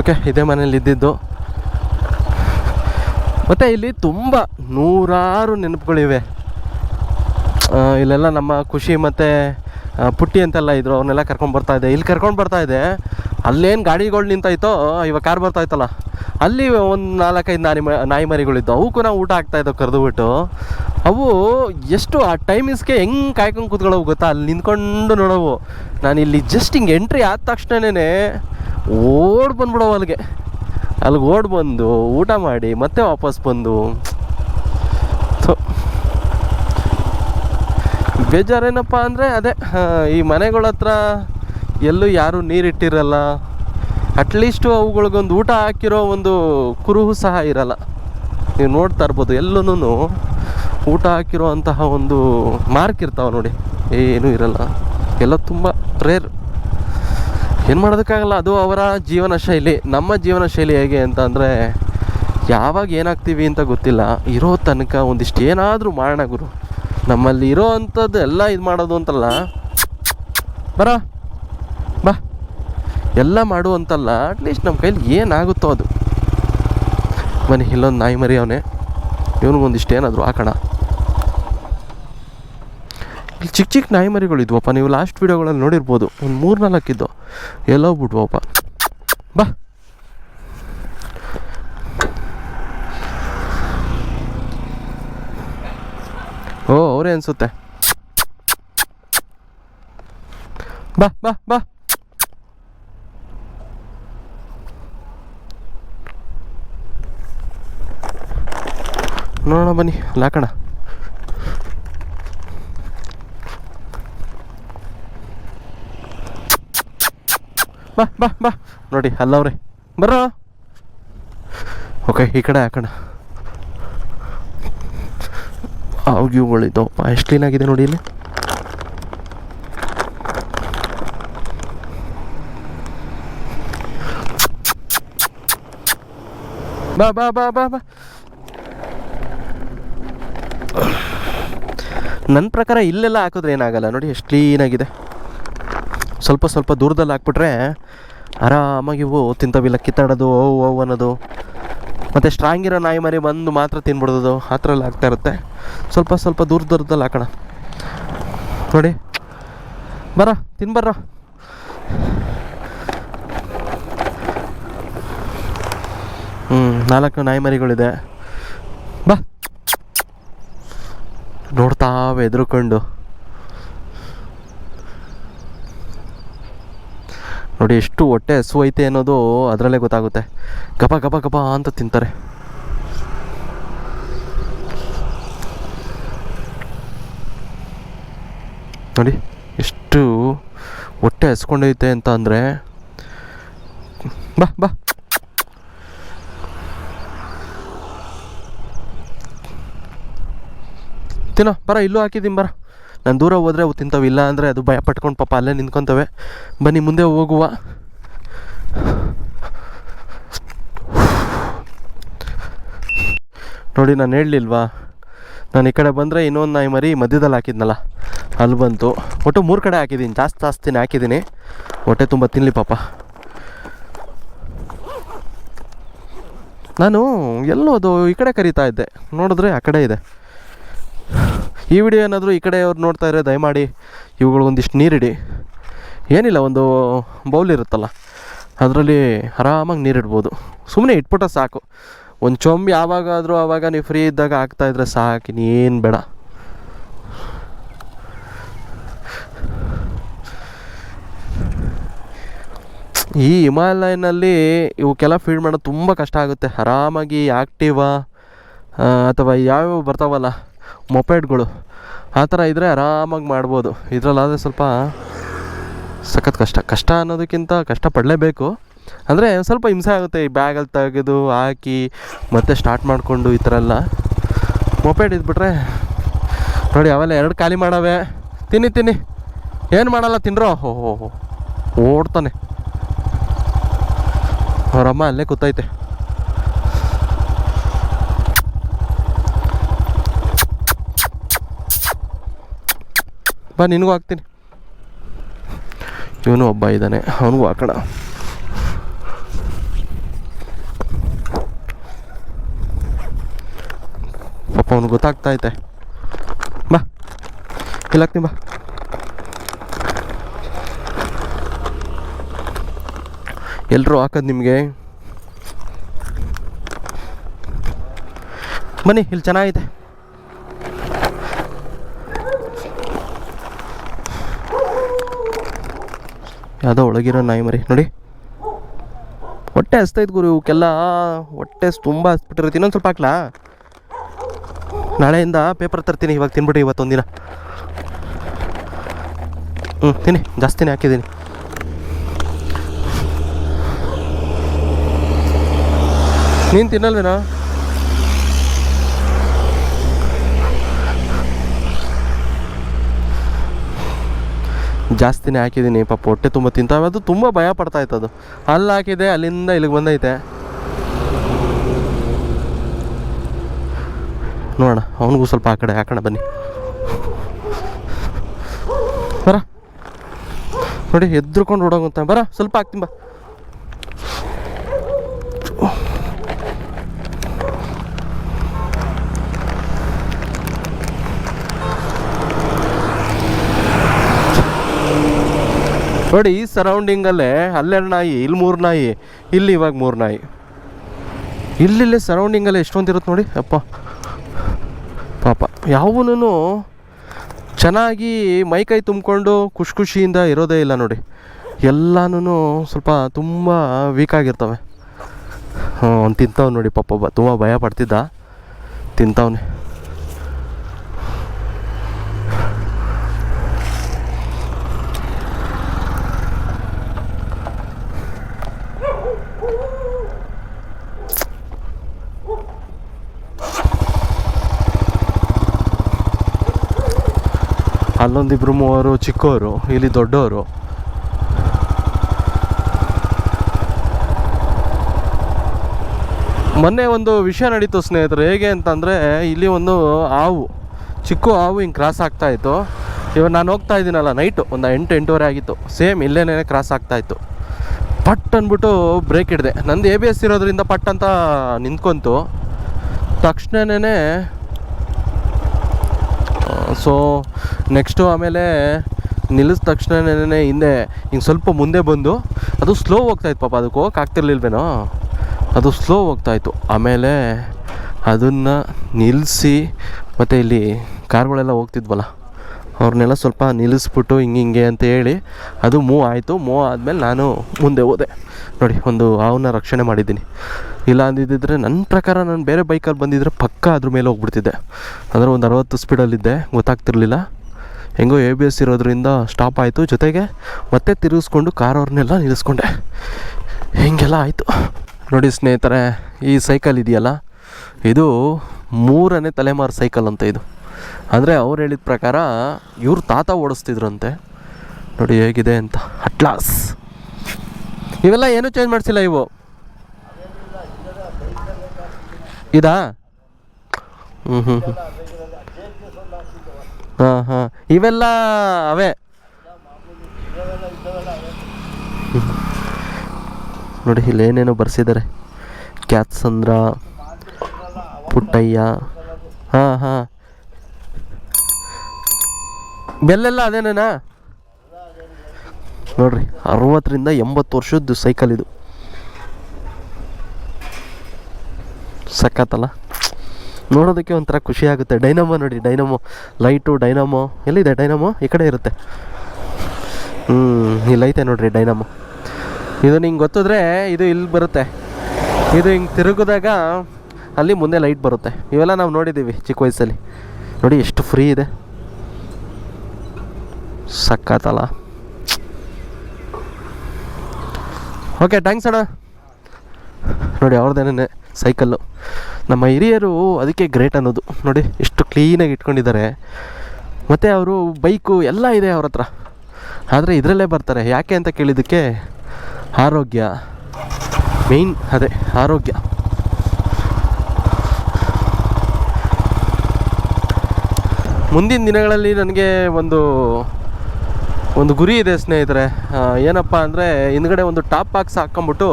Okay, ಇದೇ ಮನೇಲಿ ಇದ್ದಿದ್ದು. ಮತ್ತು ಇಲ್ಲಿ ತುಂಬ ನೂರಾರು ನೆನಪುಗಳಿವೆ. ಇಲ್ಲೆಲ್ಲ ನಮ್ಮ ಖುಷಿ ಮತ್ತು ಪುಟ್ಟಿ ಅಂತೆಲ್ಲ ಇದ್ರು ಅವನ್ನೆಲ್ಲ ಕರ್ಕೊಂಡು ಬರ್ತಾ ಇದೆ ಇಲ್ಲಿ ಕರ್ಕೊಂಡು ಬರ್ತಾ ಇದೆ ಅಲ್ಲೇನು ಗಾಡಿಗಳು ನಿಂತಾಯ್ತೋ, ಇವಾಗ ಕಾರ್ ಬರ್ತಾಯ್ತಲ್ಲ ಅಲ್ಲಿ ಒಂದು ನಾಲ್ಕೈದು ನಾಯಿ ಮ, ನಾಯಿ ಮರಿಗಳಿದ್ದು, ಅವಕ್ಕೂ ನಾವು ಊಟ ಆಗ್ತಾ ಇದ್ದವು ಕರೆದುಬಿಟ್ಟು ಅವು ಎಷ್ಟು ಆ ಟೈಮಿಂಗ್ಸ್ಗೆ ಹೆಂಗೆ ಕಾಯ್ಕೊಂಡು ಕೂತ್ಕೊಳ್ಳೋವು ಗೊತ್ತಾ? ಅಲ್ಲಿ ನಿಂತ್ಕೊಂಡು ನೋಡೋವು. ನಾನು ಇಲ್ಲಿ ಜಸ್ಟ್ ಹಿಂಗೆ ಎಂಟ್ರಿ ಆದ ತಕ್ಷಣವೇ ಓಡ್ ಬಂದ್ಬಿಡೋ ಅಲ್ಲಿಗೆ ಅಲ್ಲಿಗೆ ಓಡ್ ಬಂದು ಊಟ ಮಾಡಿ ಮತ್ತೆ ವಾಪಸ್ ಬಂದು. ಬೇಜಾರೇನಪ್ಪ ಅಂದರೆ ಅದೇ ಈ ಮನೆಗಳ ಹತ್ರ ಎಲ್ಲೂ ಯಾರೂ ನೀರಿಟ್ಟಿರಲ್ಲ. ಅಟ್ಲೀಸ್ಟು ಅವುಗಳಿಗೊಂದು ಊಟ ಹಾಕಿರೋ ಒಂದು ಕುರುಹು ಸಹ ಇರಲ್ಲ. ನೀವು ನೋಡ್ತಾ ಇರ್ಬೋದು ಎಲ್ಲೂ ಊಟ ಹಾಕಿರೋ ಅಂತಹ ಒಂದು ಮಾರ್ಕ್ ಇರ್ತಾವೆ ನೋಡಿ. ಏನೂ ಇರಲ್ಲ. ಎಲ್ಲ ತುಂಬ ರೇರ್. ಏನು ಮಾಡೋದಕ್ಕಾಗಲ್ಲ, ಅದು ಅವರ ಜೀವನ ಶೈಲಿ. ನಮ್ಮ ಜೀವನ ಶೈಲಿ ಹೇಗೆ ಅಂತ ಅಂದರೆ, ಯಾವಾಗ ಏನಾಗ್ತೀವಿ ಅಂತ ಗೊತ್ತಿಲ್ಲ. ಇರೋ ತನಕ ಒಂದಿಷ್ಟು ಏನಾದರೂ ಮಾಡೋಣ ಗುರು. ನಮ್ಮಲ್ಲಿ ಇರೋ ಅಂಥದ್ದು ಎಲ್ಲ ಇದು ಮಾಡೋದು ಅಂತಲ್ಲ. ಬರ, ಬಾ. ಎಲ್ಲ ಮಾಡು ಅಂತಲ್ಲ ಅಟ್ಲೀಸ್ಟ್ ನಮ್ಮ ಕೈಲಿ ಏನಾಗುತ್ತೋ ಅದು. ಮನೆ ಇಲ್ಲೊಂದು ನಾಯಿ ಮರಿ ಅವನೇ ಇವನಿಗೊಂದಿಷ್ಟು ಏನಾದರೂ ಹಾಕೋಣ. ಚಿಕ್ಕ ಚಿಕ್ಕ ನಾಯಿ ಮರಿಗಳು ಇದ್ವಪ್ಪ ನೀವು ಲಾಸ್ಟ್ ವೀಡಿಯೋಗಳಲ್ಲಿ ನೋಡಿರ್ಬೋದು. ಒಂದು ಮೂರು ನಾಲ್ಕಿದ್ದು ಎಲ್ಲೋ ಬಿಟ್ವಪ್ಪ ಬಾ. ಓ ಅವರೇ ಅನ್ಸುತ್ತೆ. ಬಾ ಬಾ ಬಾ. ನೋಡೋಣ ಬನ್ನಿ ಲಾಕಣ. ಬಾ ಬಾ ಬಾ. ನೋಡಿ, ಅಲ್ಲವ್ರಿ. ಬರೋ ಓಕೆ ಈ ಕಡೆ ಹಾಕೋಣ ಅವ್ಗಿವುಗಳಿದ್ದವಪ್ಪ ಎಷ್ಟು ಕ್ಲೀನಾಗಿದೆ ನೋಡಿ ಇಲ್ಲಿ. ಬಾ ಬಾ ಬಾ ಬಾ ಬಾ. ನನ್ನ ಪ್ರಕಾರ ಇಲ್ಲೆಲ್ಲ ಹಾಕಿದ್ರೆ ಏನಾಗಲ್ಲ. ನೋಡಿ, ಎಷ್ಟು ಕ್ಲೀನಾಗಿದೆ ಸ್ವಲ್ಪ ಸ್ವಲ್ಪ ದೂರದಲ್ಲಿ ಹಾಕ್ಬಿಟ್ರೆ ಆರಾಮಾಗಿ ಇವು ತಿಂತವಿಲ್ಲ, ಕಿತ್ತಾಡೋದು ಓವ್ ಓವ್ ಅನ್ನೋದು. ಮತ್ತು ಸ್ಟ್ರಾಂಗ್ ಇರೋ ನಾಯಿ ಮರಿ ಬಂದು ಮಾತ್ರ ತಿನ್ಬಿಡೋದು, ಆ ಥರ ಆಗ್ತಾ ಇರುತ್ತೆ. ಸ್ವಲ್ಪ ಸ್ವಲ್ಪ ದೂರ ದೂರದಲ್ಲಿ ಹಾಕೋಣ. ನೋಡಿ. ಬರ, ತಿನ್ಬರ್ರ. ಹ್ಞೂ ನಾಲ್ಕು ನಾಯಿ ಮರಿಗಳಿದೆ. ಬಾ. ನೋಡ್ತಾವೆ ಎದುರುಕೊಂಡು. ನೋಡಿ ಎಷ್ಟು ಹೊಟ್ಟೆ ಹಸು ಐತೆ ಅನ್ನೋದು ಅದರಲ್ಲೇ ಗೊತ್ತಾಗುತ್ತೆ. ಗಪ ಗಪ ಗಪ ಅಂತ ತಿಂತಾರೆ. ನೋಡಿ ಎಷ್ಟು ಹೊಟ್ಟೆ ಹಸ್ಕೊಂಡೈತೆ ಅಂತ ಅಂದರೆ ಬಾ ಬಾ. ತಿನ್ನೋ, ಬರ, ಇಲ್ಲೂ ಹಾಕಿದ್ದೀನಿ, ಬರ. ನಾನು ದೂರ ಹೋದರೆ ಅವು ತಿಂತಾವೆ ಇಲ್ಲ ಅಂದರೆ ಅದು ಭಯ ಪಟ್ಕೊಂಡು ಪಾಪ ಅಲ್ಲೇ ನಿಂತ್ಕೊತವೆ. ಬನ್ನಿ, ಮುಂದೆ ಹೋಗುವ. ನೋಡಿ, ನಾನು ಹೇಳಲಿಲ್ವಾ? ನಾನು ಈ ಕಡೆ ಬಂದರೆ ಇನ್ನೊಂದು ನಾಯಿ ಮರಿ ಮಧ್ಯದಲ್ಲಿ ಹಾಕಿದ್ನಲ್ಲ, ಅಲ್ಲಿ ಬಂತು. ಒಟ್ಟು ಮೂರು ಕಡೆ ಹಾಕಿದ್ದೀನಿ ಜಾಸ್ತಿ ಜಾಸ್ತಿನೇ ಹಾಕಿದ್ದೀನಿ ಹೊಟ್ಟೆ ತುಂಬ ತಿನ್ನಲಿ ಪಾಪ. ನಾನು ಎಲ್ಲೋದು ಈ ಕಡೆ ಕರೀತಾ ಇದ್ದೆ. ನೋಡಿದ್ರೆ ಆ ಕಡೆ ಇದೆ. ಈ ವಿಡಿಯೋ ಏನಾದರೂ ಈ ಕಡೆ ಅವ್ರು ನೋಡ್ತಾ ಇದ್ರೆ ದಯಮಾಡಿ ಇವುಗಳು ಒಂದಿಷ್ಟು ನೀರಿಡಿ. ಏನಿಲ್ಲ, ಒಂದು ಬೌಲ್ ಇರುತ್ತಲ್ಲ, ಅದರಲ್ಲಿ ಆರಾಮಾಗಿ ನೀರಿಡ್ಬೋದು. ಸುಮ್ಮನೆ ಇಟ್ಬಿಟ್ಟ ಸಾಕು. ಒಂದು ಚೊಂಬ್ ಯಾವಾಗಾದರೂ ಆವಾಗ ನೀವು ಫ್ರೀ ಇದ್ದಾಗ ಆಗ್ತಾಯಿದ್ರೆ ಸಾಕು ಇನ್ನೇನು ಬೇಡ. ಈ ಹಿಮಾಲಯನಲ್ಲಿ ಇವಕ್ಕೆಲ್ಲ ಫೀಡ್ ಮಾಡೋದು ತುಂಬ ಕಷ್ಟ ಆಗುತ್ತೆ. ಆರಾಮಾಗಿ ಆ್ಯಕ್ಟಿವಾ ಅಥವಾ ಯಾವ್ಯಾವ ಬರ್ತಾವಲ್ಲ ಮೊಪೆಡ್ಗಳು ಆ ಥರ ಇದ್ದರೆ ಆರಾಮಾಗಿ ಮಾಡ್ಬೋದು. ಇದರಲ್ಲಾದರೆ ಸ್ವಲ್ಪ ಸಖತ್ ಕಷ್ಟ. ಕಷ್ಟ ಅನ್ನೋದಕ್ಕಿಂತ ಕಷ್ಟ ಪಡಲೇಬೇಕು. ಅಂದರೆ ಸ್ವಲ್ಪ ಹಿಂಸೆ ಆಗುತ್ತೆ ಈ ಬ್ಯಾಗಲ್ಲಿ ತೆಗೆದು ಹಾಕಿ ಮತ್ತೆ ಸ್ಟಾರ್ಟ್ ಮಾಡಿಕೊಂಡು ಈ ಥರ ಎಲ್ಲ. ಮೊಪೆಡ್ ಇದ್ಬಿಟ್ರೆ ನೋಡಿ ಅವೆಲ್ಲ ಎರಡು ಖಾಲಿ ಮಾಡವೆ. ತಿನ್ನಿ ತಿನ್ನಿ. ಏನು ಮಾಡಲ್ಲ, ತಿನ್ರೋ? ಓಹೋ ಓಡ್ತಾನೆ. ಅವರಮ್ಮ ಅಲ್ಲೇ ಕೂತೈತೆ. ಬಾ, ನಿನಗೂ ಹಾಕ್ತೀನಿ. ಇವನು ಒಬ್ಬ ಇದ್ದಾನೆ ಅವನಿಗೂ ಹಾಕೋಣ. ಪಾಪ ಅವ್ನಿಗೆ ಗೊತ್ತಾಗ್ತಾ ಐತೆ. ಬಾ, ಇಲ್ಲ ಹಾಕ್ತೀನಿ, ಬಾ. ಎಲ್ಲರೂ ಹಾಕೋದು ನಿಮಗೆ. ಬನ್ನಿ, ಇಲ್ಲಿ ಚೆನ್ನಾಗೈತೆ. ಯಾವುದೋ ಒಳಗಿರೋ ನಾಯಿ ಮರಿ, ನೋಡಿ. ಹೊಟ್ಟೆ ಹಸ್ತೈತೆ ಗುರು ಇವಕ್ಕೆಲ್ಲ ಹೊಟ್ಟೆ ತುಂಬ ಹಸ್ಬಿಟ್ಟಿರುತ್ತೆ ಇನ್ನೊಂದು ಸ್ವಲ್ಪ ಹಾಕ್ಲಾ? ನಾಳೆಯಿಂದ ಪೇಪರ್ ತರ್ತೀನಿ, ಇವಾಗ ತಿನ್ಬಿಟ್ಟು ಇವತ್ತೊಂದಿನ. ಹ್ಞೂ ತಿನ್ನಿ. ಜಾಸ್ತಿನೇ ಹಾಕಿದ್ದೀನಿ. ನೀನು ತಿನ್ನಲ್ವೇನೋ? ಜಾಸ್ತಿನೇ ಹಾಕಿದ್ದೀನಿ, ಪಾಪ ಹೊಟ್ಟೆ ತುಂಬ ತಿಂತಾವೆ ಅದು ತುಂಬ ಭಯ ಪಡ್ತಾ ಇತ್ತು ಅದು. ಅಲ್ಲಿ ಹಾಕಿದೆ, ಅಲ್ಲಿಂದ ಇಲ್ಲಿಗೆ ಬಂದೈತೆ. ನೋಡೋಣ, ಅವನಿಗೂ ಸ್ವಲ್ಪ ಆ ಕಡೆ ಹಾಕೋಣ ಬನ್ನಿ. ಬರ. ನೋಡಿ ಎದ್ರುಕೊಂಡು ಓಡೋಗುತ್ತೆ ಬರ, ಸ್ವಲ್ಪ ಹಾಕ್ತೀನಿ, ಬಾ. ನೋಡಿ, ಈ ಸರೌಂಡಿಂಗಲ್ಲೇ ಅಲ್ಲೆರಡು ನಾಯಿ, ಇಲ್ಲಿ ಮೂರು ನಾಯಿ, ಇಲ್ಲಿ ಇವಾಗ ಮೂರು ನಾಯಿ. ಇಲ್ಲಿಲ್ಲೇ ಸರೌಂಡಿಂಗಲ್ಲೇ ಎಷ್ಟೊಂದು ಇರುತ್ತೆ ನೋಡಿ, ಅಪ್ಪ. ಪಾಪ. ಯಾವನೂ ಚೆನ್ನಾಗಿ ಮೈಕೈ ತುಂಬಿಕೊಂಡು ಖುಷಿ ಖುಷಿಯಿಂದ ಇರೋದೇ ಇಲ್ಲ ನೋಡಿ. ಎಲ್ಲನೂ ಸ್ವಲ್ಪ ತುಂಬ ವೀಕ್ ಆಗಿರ್ತವೆ. ಹ್ಞೂ ಅವ್ನು ತಿಂತವ್ ನೋಡಿ ಪಾಪ ತುಂಬ ಭಯ ಪಡ್ತಿದ್ದ. ತಿಂತವನೆ. ಅಲ್ಲೊಂದಿಬ್ರು ಮೂವರು ಚಿಕ್ಕವರು ಇಲ್ಲಿ ದೊಡ್ಡವರು ಮೊನ್ನೆ ಒಂದು ವಿಷಯ ನಡೀತು ಸ್ನೇಹಿತರು, ಹೇಗೆ ಅಂತಂದರೆ ಇಲ್ಲಿ ಒಂದು ಹಾವು ಚಿಕ್ಕ ಹಾವು ಹಿಂಗೆ ಕ್ರಾಸ್ ಆಗ್ತಾ ಇತ್ತು. ಇವಾಗ ನಾನು ಹೋಗ್ತಾ ಇದ್ದೀನಲ್ಲ ನೈಟು ಒಂದು ಎಂಟು, ಎಂಟೂವರೆ ಆಗಿತ್ತು. ಸೇಮ್ ಇಲ್ಲೇನೇ ಕ್ರಾಸ್ ಆಗ್ತಾ ಇತ್ತು. ಪಟ್ ಅಂದ್ಬಿಟ್ಟು ಬ್ರೇಕ್ ಹಿಡಿದೆ. ನಂದು ಎ ಬಿ ಎಸ್ ಇರೋದ್ರಿಂದ ಪಟ್ ಅಂತ ನಿಂತ್ಕೊಂತು. ತಕ್ಷಣನೇ ಸೊ ನೆಕ್ಸ್ಟು ಆಮೇಲೆ ನಿಲ್ಲಿಸಿದ ತಕ್ಷಣನೇ ಹಿಂದೆ, ಹಿಂಗೆ ಸ್ವಲ್ಪ ಮುಂದೆ ಬಂದು, ಅದು ಸ್ಲೋ ಹೋಗ್ತಾಯಿತ್ತು ಪಾಪ ಅದಕ್ಕೆ ಹೋಗಕ್ಕೆ ಆಗ್ತಿರ್ಲಿಲ್ವೇನೋ? ಅದು ಸ್ಲೋ ಹೋಗ್ತಾಯಿತ್ತು ಆಮೇಲೆ ಅದನ್ನು ನಿಲ್ಲಿಸಿ ಮತ್ತು ಇಲ್ಲಿ ಕಾರ್ಗಳೆಲ್ಲ ಹೋಗ್ತಿದ್ವಲ್ಲ? ಅವ್ರನ್ನೆಲ್ಲ ಸ್ವಲ್ಪ ನಿಲ್ಲಿಸ್ಬಿಟ್ಟು ಹಿಂಗೆ ಹಿಂಗೆ ಅಂತ ಹೇಳಿ ಅದು ಮೂವ್ ಆಯಿತು. ಮೂವ್ ಆದಮೇಲೆ ನಾನು ಮುಂದೆ ಹೋದೆ. ನೋಡಿ, ಒಂದು ಹಾವನ್ನ ರಕ್ಷಣೆ ಮಾಡಿದ್ದೀನಿ. ಇಲ್ಲ ಅಂದಿದ್ದಿದ್ರೆ ನನ್ನ ಪ್ರಕಾರ ನಾನು ಬೇರೆ ಬೈಕಲ್ಲಿ ಬಂದಿದ್ದರೆ ಪಕ್ಕ ಅದ್ರ ಮೇಲೆ ಹೋಗ್ಬಿಡ್ತಿದ್ದೆ. ಅಂದರೆ ಒಂದು ಅರವತ್ತು ಸ್ಪೀಡಲ್ಲಿದ್ದೆ ಗೊತ್ತಾಗ್ತಿರ್ಲಿಲ್ಲ. ಹೆಂಗೋ ಎ ಬಿ ಎಸ್ ಇರೋದ್ರಿಂದ ಸ್ಟಾಪ್ ಆಯಿತು. ಜೊತೆಗೆ ಮತ್ತೆ ತಿರುಗಿಸ್ಕೊಂಡು ಕಾರ್ ಅವ್ರನ್ನೆಲ್ಲ ನಿಲ್ಲಿಸ್ಕೊಂಡೆ. ಹೀಗೆಲ್ಲ ಆಯಿತು. ನೋಡಿ ಸ್ನೇಹಿತರೆ, ಈ ಸೈಕಲ್ ಇದೆಯಲ್ಲ? ಇದು ಮೂರನೇ ತಲೆಮಾರು ಸೈಕಲ್ ಅಂತ ಇದು. ಅಂದರೆ ಅವ್ರು ಹೇಳಿದ ಪ್ರಕಾರ ಇವ್ರ ತಾತ ಓಡಿಸ್ತಿದ್ರಂತೆ. ನೋಡಿ ಹೇಗಿದೆ ಅಂತ. ಅಟ್ಲಾಸ್. ಇವೆಲ್ಲ ಏನೂ ಚೇಂಜ್ ಮಾಡಿಸಿಲ್ಲ ಇವು? ಇದಾ? ಹ್ಞೂ ಹ್ಞೂ ಹ್ಞೂ ಹಾಂ ಹಾಂ. ಇವೆಲ್ಲ ಅವೇ. ನೋಡಿ ಇಲ್ಲಿ ಏನೇನು ಬರ್ಸಿದ್ದಾರೆ ಕ್ಯಾತ್ಸಂದ್ರ, ಪುಟ್ಟಯ್ಯ. ಹಾಂ ಹಾಂ. ಬೆಲ್ಲೆಲ್ಲ ಅದೇನೇನಾ ನೋಡ್ರಿ, ಅರವತ್ತರಿಂದ ಎಂಬತ್ತು ವರ್ಷದ್ದು ಸೈಕಲ್ ಇದು. ಸಕ್ಕತ್ತಲ್ಲ ನೋಡೋದಕ್ಕೆ ಒಂಥರ ಖುಷಿ ಆಗುತ್ತೆ. ಡೈನಮೋ ನೋಡಿ ಡೈನಮೋ ಲೈಟು ಡೈನಮೋ ಎಲ್ಲಿದೆ ಡೈನಮೋ ಈ ಕಡೆ ಇರುತ್ತೆ. ಹ್ಞೂ ಇಲ್ಲೈತೆ ನೋಡ್ರಿ ಡೈನಮೋ ಇದು ನಿಂಗೆ ಗೊತ್ತಿದ್ರೆ ಇದು ಇಲ್ಲಿ ಬರುತ್ತೆ. ಇದು ಹಿಂಗೆ ತಿರುಗಿದಾಗ ಅಲ್ಲಿ ಮುಂದೆ ಲೈಟ್ ಬರುತ್ತೆ. ಇವೆಲ್ಲ ನಾವು ನೋಡಿದ್ದೀವಿ ಚಿಕ್ಕ ವಯಸ್ಸಲ್ಲಿ. ನೋಡಿ, ಎಷ್ಟು ಫ್ರೀ ಇದೆ. ಸಕ್ಕತ್ತಲ್ಲ ಓಕೆ ಥ್ಯಾಂಕ್ಸ್ ಅಣ್ಣ. ನೋಡಿ ಅವ್ರದ್ದೇನೇ ಸೈಕಲ್ಲು ನಮ್ಮ ಹಿರಿಯರು ಅದಕ್ಕೆ ಗ್ರೇಟ್ ಅನ್ನೋದು. ನೋಡಿ, ಎಷ್ಟು ಕ್ಲೀನಾಗಿ ಇಟ್ಕೊಂಡಿದ್ದಾರೆ. ಮತ್ತು ಅವರು ಬೈಕು ಎಲ್ಲ ಇದೆ ಅವ್ರ ಹತ್ರ. ಆದರೆ ಇದರಲ್ಲೇ ಬರ್ತಾರೆ. ಯಾಕೆ ಅಂತ ಕೇಳಿದ್ದಕ್ಕೆ ಆರೋಗ್ಯ. ಮೇಯ್ನ್ ಅದೇ, ಆರೋಗ್ಯ. ಮುಂದಿನ ದಿನಗಳಲ್ಲಿ ನನಗೆ ಒಂದು ಒಂದು ಗುರಿ ಇದೆ ಸ್ನೇಹಿತರೆ. ಏನಪ್ಪಾ ಅಂದರೆ ಹಿಂದ್ಗಡೆ ಒಂದು ಟಾಪ್ ಬಾಕ್ಸ್ ಹಾಕ್ಕೊಂಬಿಟ್ಟು